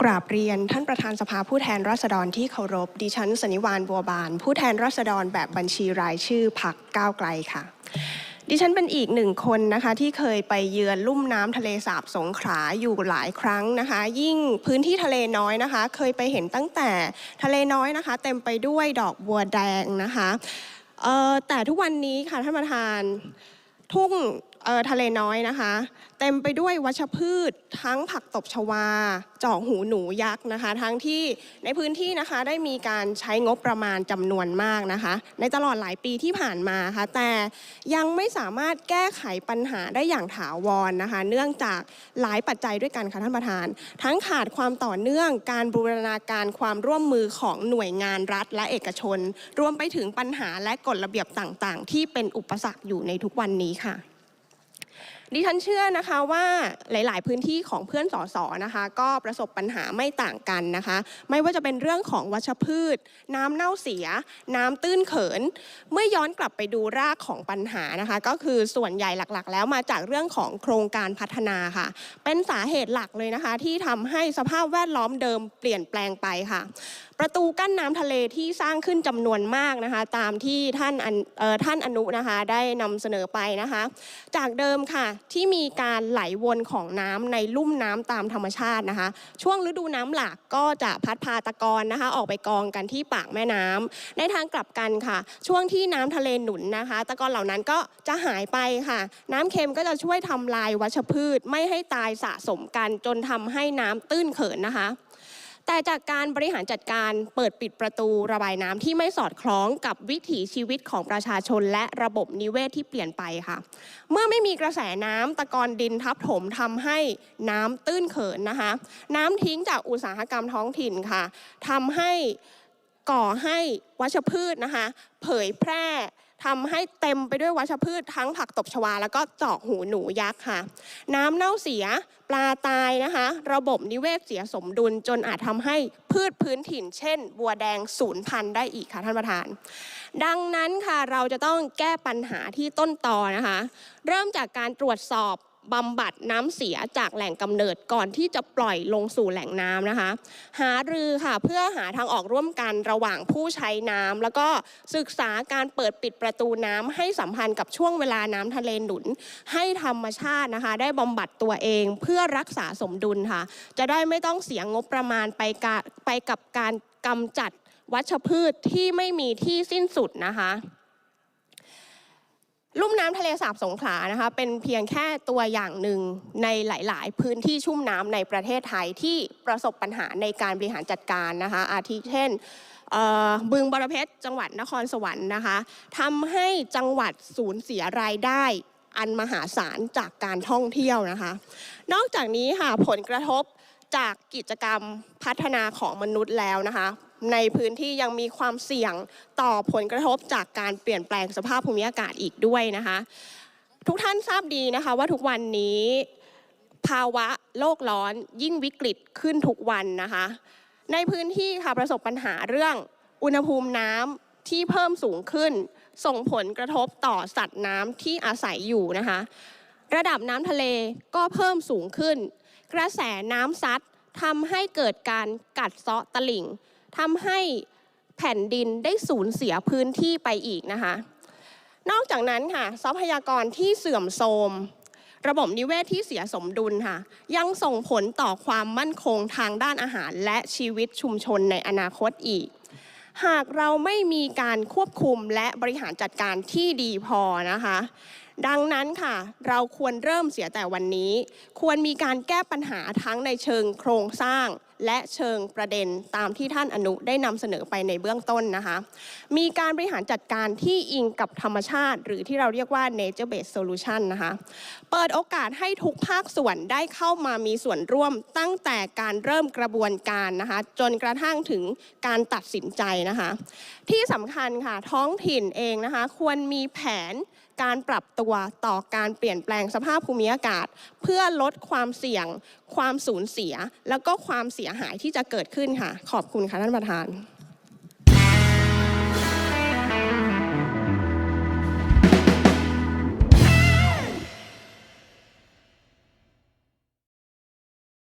กราบเรียนท่านประธานสภาผู้แทนราษฎรที่เคารพ ดิฉันสนิวานบัวบาน ผู้แทนราษฎรแบบบัญชีรายชื่อพักก้าวไกลค่ะ ดิฉันเป็นอีกหนึ่งคนนะคะที่เคยไปเยือนลุ่มน้ำทะเลสาบสงขลาอยู่หลายครั้งนะคะ ยิ่งพื้นที่ทะเลน้อยนะคะ เคยไปเห็นตั้งแต่ทะเลน้อยนะคะ เต็มไปด้วยดอกบัวแดงนะคะแต่ทุกวันนี้ค่ะท่านประธานทุ่ง ทะเลน้อยนะคะ เต็มไปด้วยวัชพืช ทั้งผักตบชวาจาะหูหนูยักษ์นะคะ ทั้งที่ในพื้นที่นะคะได้มีการใช้งบประมาณจำนวนมากนะคะ ในตลอดหลายปีที่ผ่านมาค่ะแต่ยังไม่สามารถแก้ไขปัญหาได้อย่างถาวรนะคะ เนื่องจากหลายปัจจัยด้วยกันค่ะท่านประธาน ทั้งขาดความต่อเนื่องการบูรณาการความร่วมมือของหน่วยงานรัฐและเอกชน รวมไปถึงปัญหาและกฎระเบียบต่างๆ ที่เป็นอุปสรรคอยู่ในทุกวันนี้ค่ะ ดิฉันเชื่อนะคะว่าหลาย ๆ พื้นที่ของเพื่อนสสนะคะ ก็ประสบปัญหาไม่ต่างกันนะคะ ไม่ว่าจะเป็นเรื่องของวัชพืช น้ำเน่าเสีย น้ำตื้นเขิน เมื่อย้อนกลับไปดูรากของปัญหานะคะ ก็คือส่วนใหญ่หลัก ๆ แล้วมาจากเรื่องของโครงการพัฒนาค่ะ เป็นสาเหตุหลักเลยนะคะ ที่ทำให้สภาพแวดล้อมเดิมเปลี่ยนแปลงไปค่ะ ประตูกั้นน้ำทะเลที่สร้างขึ้นจำนวนมากนะคะ ตามที่ท่านอันเอ่อท่านอนุนะคะ ได้นำเสนอไปนะคะ จากเดิมค่ะที่มีการไหลวนของน้ำในลุ่มน้ำตามธรรมชาตินะคะ ช่วงฤดูน้ำหลากก็จะพัดพาตะกอนนะคะ ออกไปกองกันที่ปากแม่น้ำในทางกลับกันค่ะ ช่วงที่น้ำทะเลหนุนนะคะ ตะกอนเหล่านั้นก็จะหายไปค่ะ น้ำเค็มก็จะช่วยทำลายวัชพืช ไม่ให้ตายสะสมกันจนทำให้น้ำตื้นเขินนะคะ แต่จากการบริหารจัดการเปิดปิดประตูระบายน้ำที่ไม่สอดคล้องกับวิถีชีวิตของประชาชน และระบบนิเวศที่เปลี่ยนไปค่ะ เมื่อไม่มีกระแสน้ำตะกอนดินทับถมทำให้น้ำตื้นเขินนะคะ น้ำทิ้งจากอุตสาหกรรมท้องถิ่นค่ะทำให้ ก่อให้วัชพืชนะคะ เผยแพร่ทำให้เต็มไปด้วยวัชพืชทั้งผักตบชวา แล้วก็เจาะหูหนูยักษ์ค่ะ น้ำเน่าเสียปลาตายนะคะ ระบบนิเวศเสียสมดุลจนอาจทำให้พืชพื้นถิ่น เช่น บัวแดงสูญพันธุ์ได้อีกค่ะท่านประธาน ดังนั้นค่ะเราจะต้องแก้ปัญหาที่ต้นตอนะคะ เริ่มจากการตรวจสอบ บำบัดน้ำเสียจากแหล่งกำเนิดก่อนที่จะปล่อยลงสู่แหล่งน้ำนะคะ หารือค่ะเพื่อหาทางออกร่วมกันระหว่างผู้ใช้น้ำแล้วก็ศึกษาการเปิดปิดประตูน้ำให้สัมพันธ์กับช่วงเวลาน้ำทะเลหนุน ให้ธรรมชาตินะคะ ได้บำบัดตัวเองเพื่อรักษาสมดุลค่ะ จะได้ไม่ต้องเสียงบประมาณไปกไปกับการกำจัดวัชพืชที่ไม่มีที่สิ้นสุดนะคะ ลุ่มน้ำทะเลสาบสงขลานะคะเป็นเพียงแค่ตัวอย่างหนึ่งในหลาย ๆ พื้นที่ชุ่มน้ำในประเทศไทยที่ประสบปัญหาในการบริหารจัดการนะคะอาทิเช่นบึงบรเพชรจังหวัดนครสวรรค์นะคะทำให้จังหวัดสูญเสียรายได้อันมหาศาลจากการท่องเที่ยวนะคะ นอกจากนี้ค่ะผลกระทบจากกิจกรรมพัฒนาของมนุษย์แล้วนะคะ ในพื้นที่ยังมีความเสี่ยงต่อผลกระทบจากการเปลี่ยนแปลงสภาพภูมิอากาศอีกด้วยนะคะ ทุกท่านทราบดีนะคะว่าทุกวันนี้ ภาวะโลกร้อนยิ่งวิกฤตขึ้นทุกวันนะคะ ในพื้นที่ค่ะประสบปัญหาเรื่องอุณหภูมิน้ำที่เพิ่มสูงขึ้น ส่งผลกระทบต่อสัตว์น้ำที่อาศัยอยู่นะคะ ระดับน้ำทะเลก็เพิ่มสูงขึ้น กระแสน้ำซัดทำให้เกิดการกัดเซาะตลิ่ง ทำให้แผ่นดินได้สูญเสียพื้นที่ไปอีกนะคะ นอกจากนั้นค่ะทรัพยากรที่เสื่อมโทรม ระบบนิเวศที่เสียสมดุลค่ะ ยังส่งผลต่อความมั่นคงทางด้านอาหารและชีวิตชุมชนในอนาคตอีก หากเราไม่มีการควบคุมและบริหารจัดการที่ดีพอนะคะ ดังนั้นค่ะ เราควรเริ่มเสียแต่วันนี้ ควรมีการแก้ปัญหาทั้งในเชิงโครงสร้าง และเชิงประเด็นตามที่ท่านอนุได้นำเสนอไปในเบื้องต้นนะคะ มีการบริหารจัดการที่อิงกับธรรมชาติ หรือที่เราเรียกว่า nature based solution นะคะ เปิดโอกาสให้ทุกภาคส่วนได้เข้ามามีส่วนร่วมตั้งแต่การเริ่มกระบวนการนะคะ จนกระทั่งถึงการตัดสินใจนะคะ ที่สำคัญค่ะท้องถิ่นเองนะคะ ควรมีแผน การปรับตัวต่อการเปลี่ยนแปลงสภาพภูมิอากาศ เพื่อลดความเสี่ยง ความสูญเสีย แล้วก็ความเสียหายที่จะเกิดขึ้นค่ะ ขอบคุณค่ะท่านประธาน